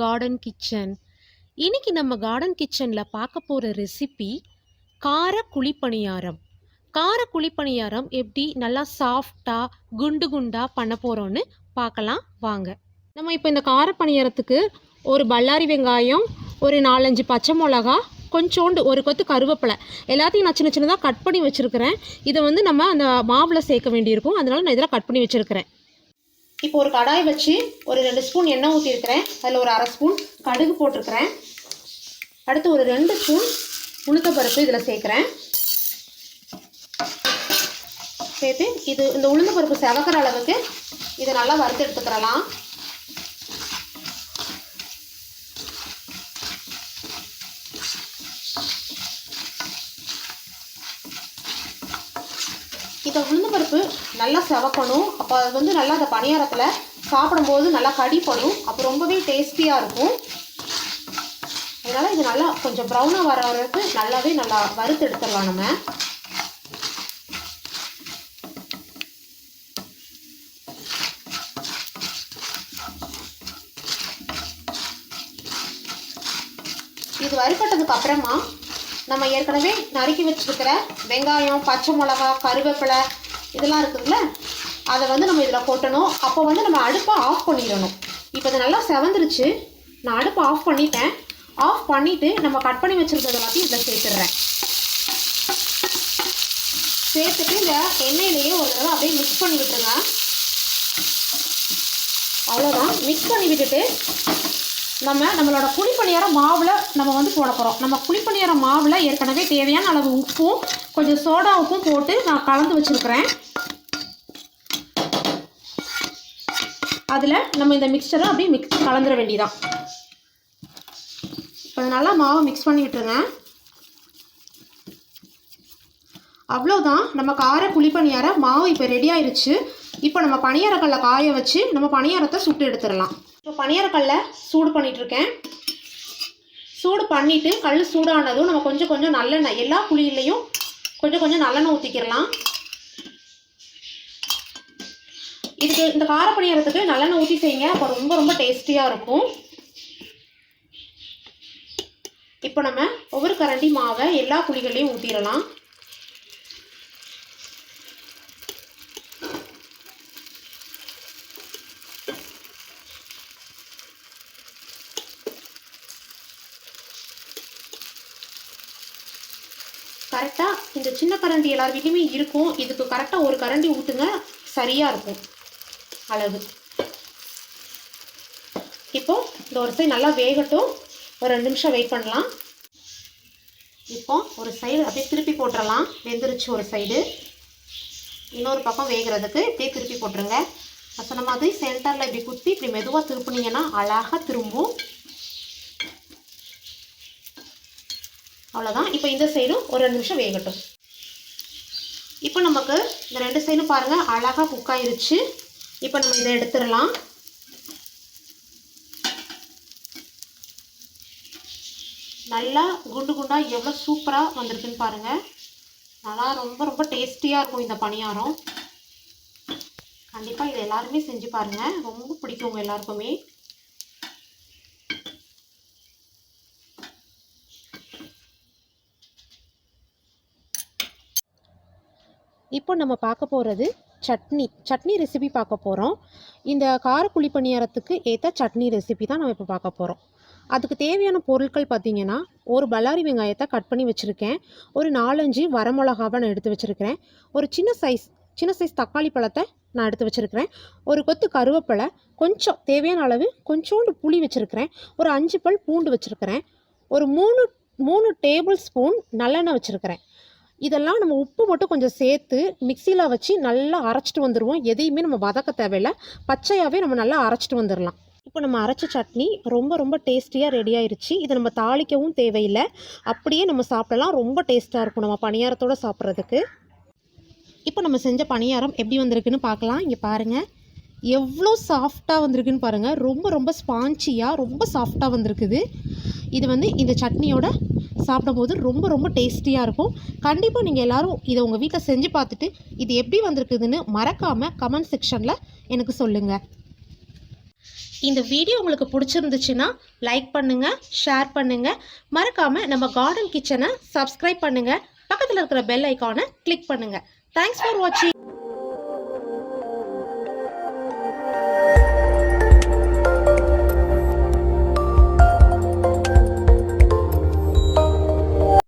Garden kitchen இன்னைக்கு நம்ம garden கிச்சனில் பார்க்க போகிற ரெசிபி கார குழிப்பணியாரம். கார குழிப்பணியாரம் எப்படி நல்லா சாஃப்டாக குண்டு குண்டாக பண்ண போகிறோன்னு பார்க்கலாம் வாங்க. நம்ம இப்போ இந்த கார பணியாரத்துக்கு ஒரு பல்லாரி வெங்காயம் ஒரு நாலஞ்சு பச்சை மிளகா கொஞ்சோண்டு ஒரு கொத்து கருவேப்பிலை. எல்லாத்தையும் நான் சின்ன சின்னதாக கட் பண்ணி வச்சுருக்கிறேன். இதை வந்து நம்ம அந்த மாவில் சேர்க்க வேண்டியிருக்கும். அதனால் நான் இதெல்லாம் கட் பண்ணி வச்சுருக்கிறேன். இப்போ ஒரு கடாய் வச்சு ஒரு ரெண்டு ஸ்பூன் எண்ணெய் ஊற்றிருக்கிறேன் அதில் ஒரு அரை ஸ்பூன் கடுகு போட்டிருக்கிறேன். அடுத்து ஒரு ரெண்டு ஸ்பூன் உளுத்தப்பருப்பு இதில் சேர்க்குறேன். சேர்த்து இது இந்த உளுந்தப்பருப்பு செவக்கிற அளவுக்கு இதை நல்லா வறுத்து எடுத்துக்கிறலாம். இதை உளுந்து பருப்பு நல்லா செவக்கணும். அப்போ அது வந்து நல்லா அந்த பணியாரத்தில் சாப்பிடும்போது நல்லா கடிப்படும். அப்போ ரொம்பவே டேஸ்டியாக இருக்கும். அதனால் இது நல்லா கொஞ்சம் ப்ரௌனாக வர வரைக்கும் நல்லாவே நல்லா வறுத்து எடுத்துடலாம் நம்ம. இது வறுப்பட்டதுக்கு அப்புறமா நம்ம ஏற்கனவே நறுக்கி வச்சுருக்கிற வெங்காயம் பச்சை மிளகா கருவேப்பிலை இதெல்லாம் இருக்குதுல்ல? அதை வந்து நம்ம இதில் கொட்டணும். அப்போ வந்து நம்ம அடுப்பை ஆஃப் பண்ணிடணும். இப்போ இது நல்லா செவந்துருச்சு. நான் அடுப்பை ஆஃப் பண்ணிட்டேன். ஆஃப் பண்ணிவிட்டு நம்ம கட் பண்ணி வச்சுருக்கிறது எல்லாத்தையும் இதில் சேர்த்துடுறேன். சேர்த்துட்டு இந்த எண்ணெயிலேயே ஒரு தடவை அப்படியே மிக்ஸ் பண்ணி விட்டுருங்க. அவ்வளோதான் மிக்ஸ் பண்ணி விட்டுட்டு நம்ம நம்மளோட குழிப்பணியாரம் மாவில் நம்ம வந்து போட போகிறோம் நம்ம குழிப்பணியாரம் மாவில் ஏற்கனவே தேவையான அளவு உப்பும் கொஞ்சம் சோடா உப்பும் போட்டு நான் கலந்து வச்சுருக்கிறேன். அதில் நம்ம இந்த மிக்சரை அப்படியே மிக்ஸ் கலந்துட வேண்டியதான் இப்போ நல்லா மாவை மிக்ஸ் பண்ணி அவ்வளோதான் நம்ம கார குழிப்பணியாரம் மாவு இப்போ ரெடி ஆயிடுச்சு இப்போ நம்ம பணியாரக்கல்ல காய வச்சு நம்ம பணியாரத்தை சுட்டு எடுத்துடலாம். இப்போ பணியாரக்கல்ல சூடு பண்ணிகிட்ருக்கேன் இருக்கேன் சூடு பண்ணிவிட்டு கல் சூடானதும் நம்ம கொஞ்சம் கொஞ்சம் நல்லெண்ணெய் எல்லா புளியிலையும் கொஞ்சம் கொஞ்சம் நல்லெண்ணெய் ஊற்றிக்கிறலாம் இதுக்கு இந்த கார பணியாரத்துக்கு நல்லெண்ணெய் ஊற்றி செய்யுங்க. அப்போ ரொம்ப ரொம்ப டேஸ்டியாக இருக்கும். இப்போ நம்ம ஒவ்வொரு கரண்டி மாவை எல்லா குழிகள்லையும் ஊற்றிடலாம் கரெக்டாக இந்த சின்ன கரண்டி எல்லார் வீட்லேயுமே இருக்கும். இதுக்கு கரெக்டாக ஒரு கரண்டி ஊற்றுங்க சரியாக இருக்கும். அளவு இப்போ இந்த ஒரு சைடு நல்லா வேகட்டும். ஒரு ரெண்டு நிமிஷம் வெயிட் பண்ணலாம். இப்போ ஒரு சைடு அப்படியே திருப்பி போட்டுடலாம் வெந்துருச்சு ஒரு சைடு இன்னொரு பக்கம் வேகிறதுக்கு இப்படியே திருப்பி போட்டுருங்க. நான் சொன்ன மாதிரி சென்டரில் இப்படி குத்தி இப்படி மெதுவாக திருப்புனீங்கன்னா அழகாக திரும்பும். அவ்வளோதான் இப்போ இந்த சைடும் ஒரு ரெண்டு நிமிஷம் வேகட்டும். இப்போ நமக்கு இந்த ரெண்டு சைடும் பாருங்கள் அழகாக குக் ஆயிருச்சு. இப்போ நம்ம இதை எடுத்துடலாம். நல்லா குண்டு குண்டாக எவ்வளோ சூப்பராக வந்திருக்குன்னு பாருங்கள் நல்லா ரொம்ப ரொம்ப டேஸ்டியாக இருக்கும் இந்த பணியாரம். கண்டிப்பாக இதை எல்லாருமே செஞ்சு பாருங்கள் ரொம்ப பிடிக்கும் உங்கள் எல்லாருக்குமே. இப்போ நம்ம பார்க்க போகிறது சட்னி. சட்னி ரெசிபி பார்க்க போகிறோம் இந்த காரக்குழி பணியாரத்துக்கு ஏற்ற சட்னி ரெசிபி தான் நம்ம இப்போ பார்க்க போகிறோம் அதுக்கு தேவையான பொருட்கள் பார்த்திங்கன்னா ஒரு பல்லாரி வெங்காயத்தை கட் பண்ணி வச்சுருக்கேன். ஒரு நாலஞ்சு வரமிளகாவை நான் எடுத்து வச்சுருக்கிறேன். ஒரு சின்ன சைஸ் சின்ன சைஸ் தக்காளி பழத்தை நான் எடுத்து வச்சுருக்கிறேன். ஒரு கொத்து கருவேப்பிலை கொஞ்சம் தேவையான அளவு கொஞ்சோண்டு புளி வச்சுருக்கிறேன். ஒரு அஞ்சு பல் பூண்டு வச்சுருக்கிறேன். ஒரு மூணு மூணு டேபிள் ஸ்பூன் நல்லெண்ணெய் வச்சுருக்கிறேன். இதெல்லாம் நம்ம உப்பு மட்டும் கொஞ்சம் சேர்த்து மிக்சியில் வச்சு நல்லா அரைச்சிட்டு வந்துடுவோம் எதையுமே நம்ம வதக்க தேவையில்லை. பச்சையாகவே நம்ம நல்லா அரைச்சிட்டு வந்துடலாம் இப்போ நம்ம அரைச்ச சட்னி ரொம்ப ரொம்ப டேஸ்டியாக ரெடி ஆயிருச்சு. இதை நம்ம தாளிக்கவும் தேவையில்லை. அப்படியே நம்ம சாப்பிடலாம். ரொம்ப டேஸ்ட்டாக இருக்கும் நம்ம பணியாரத்தோடு சாப்பிட்றதுக்கு. இப்போ நம்ம செஞ்ச பணியாரம் எப்படி வந்திருக்குன்னு பார்க்கலாம். இங்கே பாருங்கள் எவ்வளோ சாஃப்டாக வந்திருக்குன்னு பாருங்கள் ரொம்ப ரொம்ப ஸ்பான்ச்சியாக ரொம்ப சாஃப்டாக வந்திருக்குது. இது வந்து இந்த சட்னியோட சாப்பிடும்போது ரொம்ப ரொம்ப டேஸ்டியாக இருக்கும். கண்டிப்பாக நீங்கள் எல்லோரும் இதை உங்கள் வீட்டில் செஞ்சு பார்த்துட்டு இது எப்படி வந்திருக்குதுன்னு மறக்காமல் கமெண்ட் செக்ஷனில் எனக்கு சொல்லுங்கள் இந்த வீடியோ உங்களுக்கு பிடிச்சிருந்துச்சுன்னா லைக் பண்ணுங்கள் ஷேர் பண்ணுங்கள் மறக்காமல் நம்ம கார்டன் கிச்சனை சப்ஸ்கிரைப் பண்ணுங்கள் பக்கத்தில் இருக்கிற பெல் ஐக்கானை கிளிக் பண்ணுங்கள் தேங்க்ஸ் ஃபார் வாட்சிங்